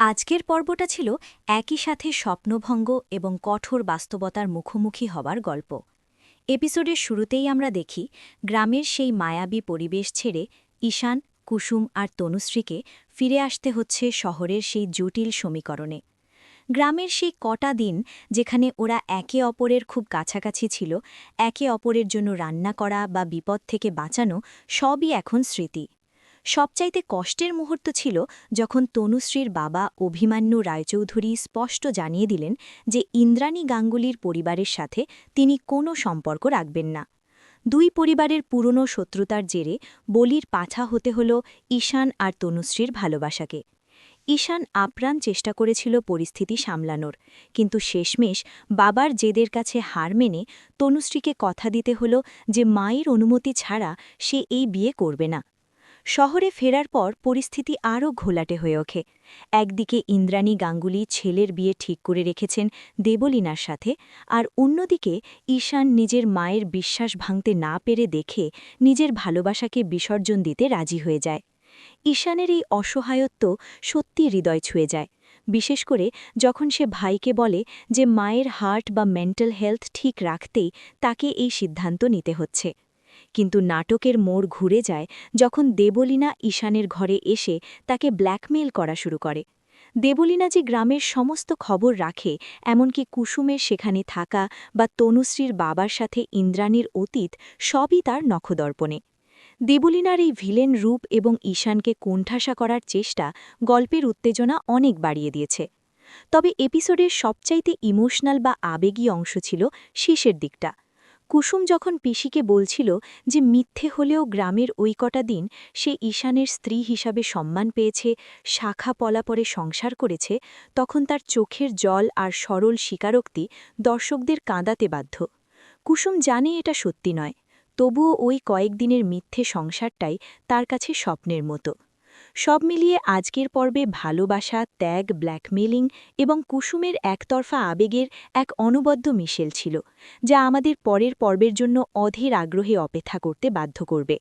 আজকের পর্বটা ছিল একই সাথে স্বপ্নভঙ্গ এবং কঠোর বাস্তবতার মুখোমুখি হবার গল্প। এপিসোডের শুরুতেই আমরা দেখি, গ্রামের সেই মায়াবী পরিবেশ ছেড়ে ঈশান, কুসুম আর তনুশ্রীকে ফিরে আসতে হচ্ছে শহরের সেই জটিল সমীকরণে। গ্রামের সেই কটা দিন যেখানে ওরা একে অপরের খুব কাছাকাছি ছিল, একে অপরের জন্য রান্না করা বা বিপদ থেকে বাঁচানো সবই এখন স্মৃতি। সবচাইতে কষ্টের মুহূর্ত ছিল যখন তনুশ্রীর বাবা অভিমান্যু রায়চৌধুরী স্পষ্ট জানিয়ে দিলেন যে ইন্দ্রাণী গাঙ্গুলির পরিবারের সাথে তিনি কোনো সম্পর্ক রাখবেন না। দুই পরিবারের পুরনো শত্রুতার জেরে বলির পাছা হতে হল ঈশান আর তনুশ্রীর ভালোবাসাকে। ঈশান আপ্রাণ চেষ্টা করেছিল পরিস্থিতি সামলানোর, কিন্তু শেষমেশ বাবার জেদের কাছে হার মেনে তনুশ্রীকে কথা দিতে হল যে মায়ের অনুমতি ছাড়া সে এই বিয়ে করবে না। শহরে ফেরার পর পরিস্থিতি আরও ঘোলাটে হয়ে ওঠে। একদিকে ইন্দ্রাণী গাঙ্গুলি ছেলের বিয়ে ঠিক করে রেখেছেন দেবলীনার সাথে, আর অন্যদিকে ঈশান নিজের মায়ের বিশ্বাস ভাঙতে না পেরে দেখে নিজের ভালোবাসাকে বিসর্জন দিতে রাজি হয়ে যায়। ঈশানের এই অসহায়ত্ব সত্যি হৃদয় ছুঁয়ে যায়। বিশেষ করে যখন সে ভাইকে বলে যে মায়ের হার্ট বা মেন্টাল হেলথ ঠিক রাখতেই তাকে এই সিদ্ধান্ত নিতে হচ্ছে। কিন্তু নাটকের মোড় ঘুরে যায় যখন দেবলীনা ঈশানের ঘরে এসে তাকে ব্ল্যাকমেল করা শুরু করে। দেবলীনা যে গ্রামের সমস্ত খবর রাখে, এমনকি কুসুমের সেখানে থাকা বা তনুশ্রীর বাবার সাথে ইন্দ্রাণীর অতীত, সবই তার নখদর্পণে। দেবলীনার এই ভিলেন রূপ এবং ঈশানকে কোণঠাসা করার চেষ্টা গল্পের উত্তেজনা অনেক বাড়িয়ে দিয়েছে। তবে এপিসোডের সবচাইতে ইমোশনাল বা আবেগী অংশ ছিল শেষের দিকটা। কুসুম যখন পিসিকে বলছিল যে মিথ্যে হলেও গ্রামের ওই কটা দিন সে ঈশানের স্ত্রী হিসাবে সম্মান পেয়েছে, শাখা পলাপরে সংসার করেছে, তখন তার চোখের জল আর সরল স্বীকারোক্তি দর্শকদের কাঁদাতে বাধ্য। কুসুম জানে এটা সত্যি নয়, তবুও ওই কয়েকদিনের মিথ্যে সংসারটাই তার কাছে স্বপ্নের মতো। সব মিলিয়ে আজকের পর্বে ভালোবাসা, ত্যাগ ব্ল্যাকমেলিং এবং কুসুমের একতরফা আবেগের এক অনবদ্য মিশেল ছিল, যা আমাদের পরের পর্বের জন্য অধীর আগ্রহে অপেক্ষা করতে বাধ্য করবে।